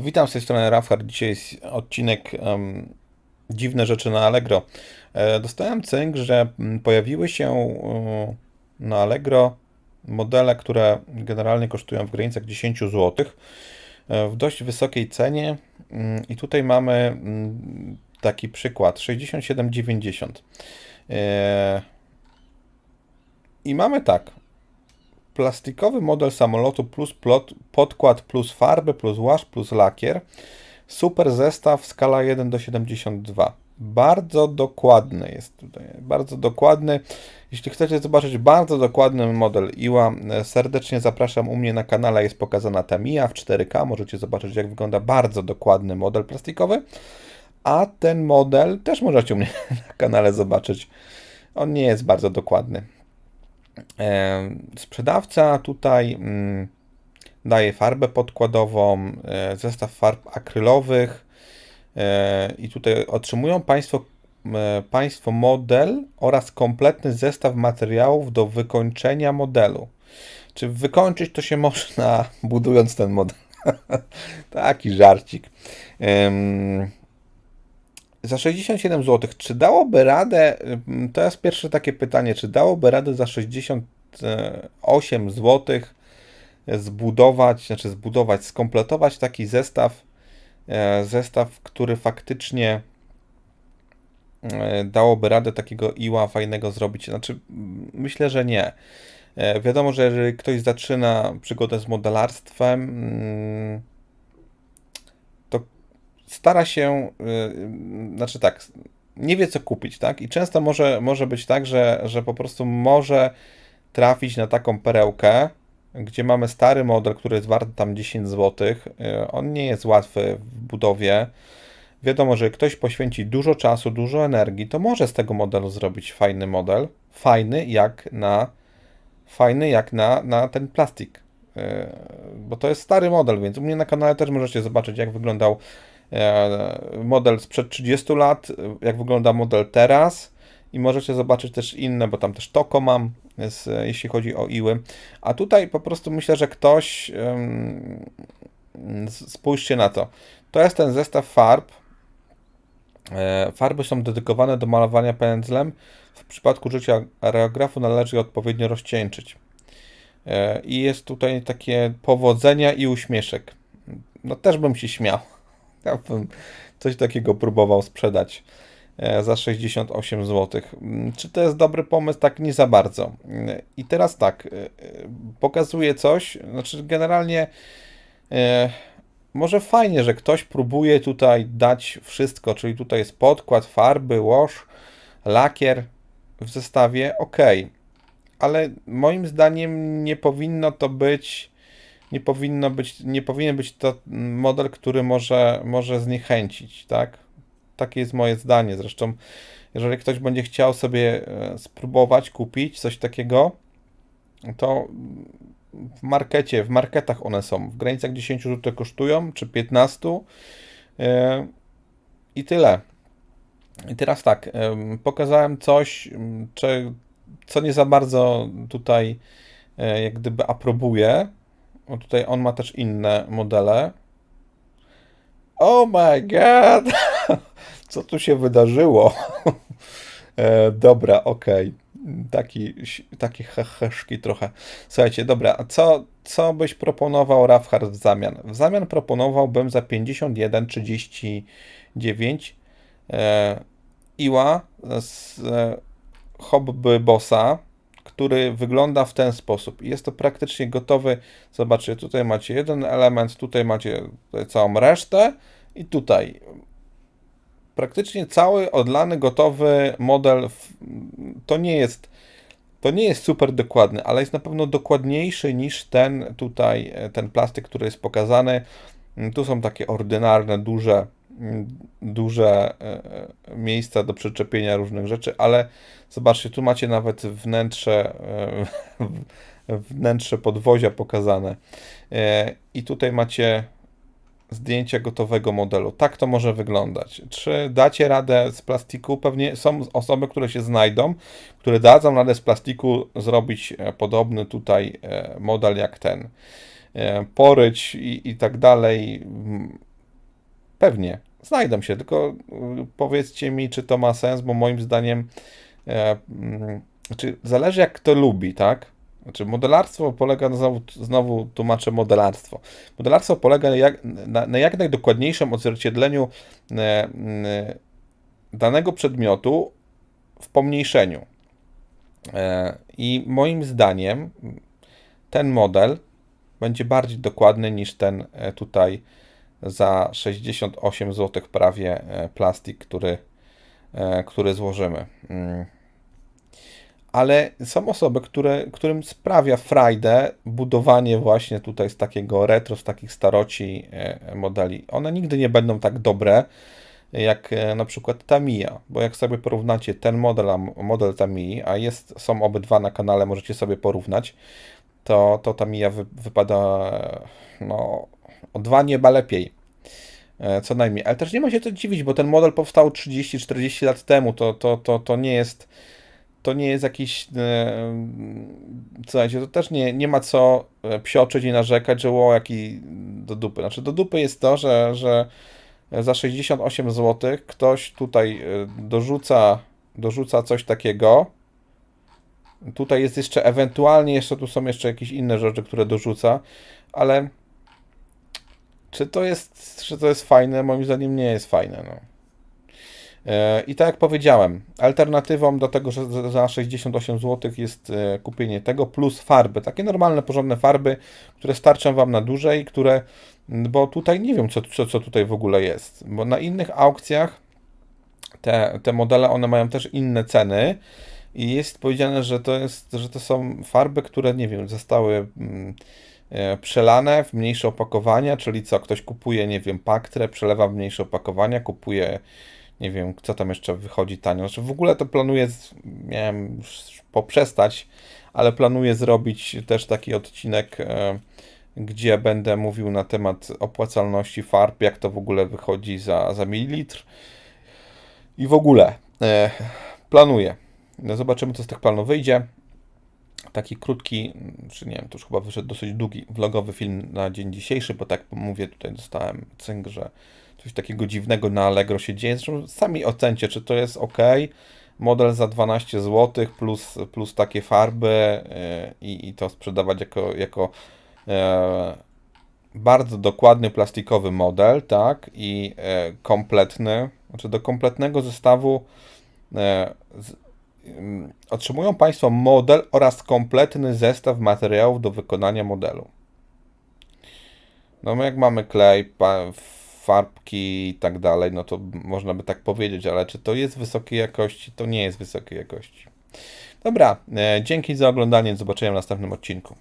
Witam z tej strony Rafhard. Dzisiaj jest odcinek um, Dziwne rzeczy na Allegro. E, dostałem cynk, że mm, pojawiły się e, na Allegro modele, które generalnie kosztują w granicach 10 zł e, w dość wysokiej cenie mm, i tutaj mamy mm, taki przykład 67,90 e, i mamy tak plastikowy model samolotu plus plot, podkład plus farby plus łasz plus lakier. Super zestaw skala 1 do 72. Bardzo dokładny jest tutaj, bardzo dokładny. Jeśli chcecie zobaczyć bardzo dokładny model IWA, serdecznie zapraszam u mnie na kanale, jest pokazana Tamiya w 4K, możecie zobaczyć jak wygląda bardzo dokładny model plastikowy, a ten model też możecie u mnie na kanale zobaczyć. On nie jest bardzo dokładny. Sprzedawca tutaj mm, daje farbę podkładową, e, zestaw farb akrylowych e, i tutaj otrzymują Państwo, e, państwo model oraz kompletny zestaw materiałów do wykończenia modelu. Czy wykończyć to się można budując ten model? Taki żarcik za 67 zł, czy dałoby radę, to jest pierwsze takie pytanie, czy dałoby radę za 68 zł zbudować, znaczy zbudować, skompletować taki zestaw, e, zestaw, który faktycznie e, dałoby radę takiego iła fajnego zrobić? Znaczy, myślę, że nie. E, wiadomo, że jeżeli ktoś zaczyna przygodę z modelarstwem, mm, stara się, yy, znaczy tak, nie wie co kupić, tak? I często może, może być tak, że, że po prostu może trafić na taką perełkę, gdzie mamy stary model, który jest wart tam 10 zł. Yy, on nie jest łatwy w budowie. Wiadomo, że ktoś poświęci dużo czasu, dużo energii, to może z tego modelu zrobić fajny model. Fajny jak na, fajny jak na, na ten plastik. Yy, bo to jest stary model, więc u mnie na kanale też możecie zobaczyć, jak wyglądał model sprzed 30 lat, jak wygląda model teraz i możecie zobaczyć też inne, bo tam też Toko mam, jest, jeśli chodzi o iły. A tutaj po prostu myślę, że ktoś, spójrzcie na to, to jest ten zestaw farb, e, Farby są dedykowane do malowania pędzlem. W przypadku życia aerografu należy je odpowiednio rozcieńczyć. E, I jest tutaj takie powodzenia i uśmieszek. No też bym się śmiał. Ja bym coś takiego próbował sprzedać e, za 68 zł. Mm, czy to jest dobry pomysł? Tak, nie za bardzo. I teraz tak, e, e, pokazuję coś, znaczy generalnie może fajnie, że ktoś próbuje tutaj dać wszystko, czyli tutaj jest podkład, farby, wash, lakier w zestawie, ok, ale moim zdaniem nie powinno to być nie powinno być, nie powinien być to model, który może, może zniechęcić, tak? Takie jest moje zdanie. Zresztą, jeżeli ktoś będzie chciał sobie e, spróbować kupić coś takiego, to w markecie, w marketach one są. W granicach 10 zł kosztują, czy 15 yy, i tyle. I teraz tak, yy, pokazałem coś, czy, co nie za bardzo tutaj yy, jak gdyby aprobuję, o, tutaj on ma też inne modele. Oh my god! Co tu się wydarzyło? e, dobra, okej. Okay. Taki, takie heheszki trochę. Słuchajcie, dobra, co, co byś proponował Rafhard w zamian? W zamian proponowałbym za 51,39 e, Iła z e, Hobby Bossa który wygląda w ten sposób. Jest to praktycznie gotowy. Zobaczcie, tutaj macie jeden element, tutaj macie całą resztę i tutaj praktycznie cały odlany, gotowy model. To nie jest to nie jest super dokładny, ale jest na pewno dokładniejszy niż ten tutaj, ten plastik, który jest pokazany. Tu są takie ordynarne, duże duże e, e, miejsca do przyczepienia różnych rzeczy, ale zobaczcie, tu macie nawet wnętrze, e, wnętrze podwozia pokazane. I tutaj macie zdjęcie gotowego modelu. Tak to może wyglądać. Czy dacie radę z plastiku? Pewnie są osoby, które się znajdą, które dadzą radę z plastiku zrobić podobny tutaj model jak ten. Poryć i, i tak dalej pewnie, znajdą się, tylko y, powiedzcie mi, czy to ma sens, bo moim zdaniem e, znaczy, zależy jak kto lubi, tak? Znaczy, modelarstwo polega na, znowu, znowu tłumaczę modelarstwo. Modelarstwo polega jak, na, na jak najdokładniejszym odzwierciedleniu e, e, danego przedmiotu w pomniejszeniu. E, I moim zdaniem ten model będzie bardziej dokładny niż ten e, tutaj za 68 zł prawie e, plastik, który, e, który złożymy. Mm. Ale są osoby, które, którym sprawia frajdę budowanie właśnie tutaj z takiego retro, z takich staroci modeli. One nigdy nie będą tak dobre, jak na przykład Tamiya, bo jak sobie porównacie ten model a model Tamii, a jest, są obydwa na kanale, możecie sobie porównać, to, to Tamiya wy, wypada no, o dwa nieba lepiej. E, co najmniej. Ale też nie ma się co dziwić, bo ten model powstał 30-40 lat temu. To, to, to, to nie jest to nie jest jakiś e, słuchajcie, to też nie, nie ma co e, psioczyć i narzekać, że o jaki do dupy. Znaczy do dupy jest to, że, że za 68 zł ktoś tutaj dorzuca, dorzuca coś takiego, Tutaj jest jeszcze ewentualnie, jeszcze tu są jeszcze jakieś inne rzeczy, które dorzuca, ale czy to jest, czy to jest fajne? Moim zdaniem nie jest fajne. No. E, I tak jak powiedziałem, alternatywą do tego, że za 68 zł jest e, kupienie tego plus farby, takie normalne, porządne farby, które starczą Wam na dłużej, które, bo tutaj nie wiem, co, co, co tutaj w ogóle jest, bo na innych aukcjach te, te modele, one mają też inne ceny, i jest powiedziane, że to, jest, że to są farby, które, nie wiem, zostały mm, e, przelane w mniejsze opakowania, czyli co, ktoś kupuje, nie wiem, paktrę, przelewa w mniejsze opakowania, kupuje, nie wiem, co tam jeszcze wychodzi tanio. Znaczy w ogóle to planuję, miałem poprzestać, ale planuję zrobić też taki odcinek, e, gdzie będę mówił na temat opłacalności farb, jak to w ogóle wychodzi za, za mililitr i w ogóle e, planuję. No zobaczymy, co z tych planów wyjdzie. Taki krótki, czy nie wiem, to już chyba wyszedł dosyć długi, vlogowy film na dzień dzisiejszy, bo tak mówię, tutaj dostałem cynk, że coś takiego dziwnego na Allegro się dzieje. Zresztą sami ocencie, czy to jest ok. Model za 12 zł plus, plus takie farby yy, i to sprzedawać jako, jako yy, bardzo dokładny plastikowy model, tak, i yy, kompletny. Znaczy do kompletnego zestawu z, otrzymują Państwo model oraz kompletny zestaw materiałów do wykonania modelu. No jak mamy klej, farbki i tak dalej, no to można by tak powiedzieć, ale czy to jest wysokiej jakości? To nie jest wysokiej jakości. Dobra, e, dzięki za oglądanie, zobaczenia w następnym odcinku.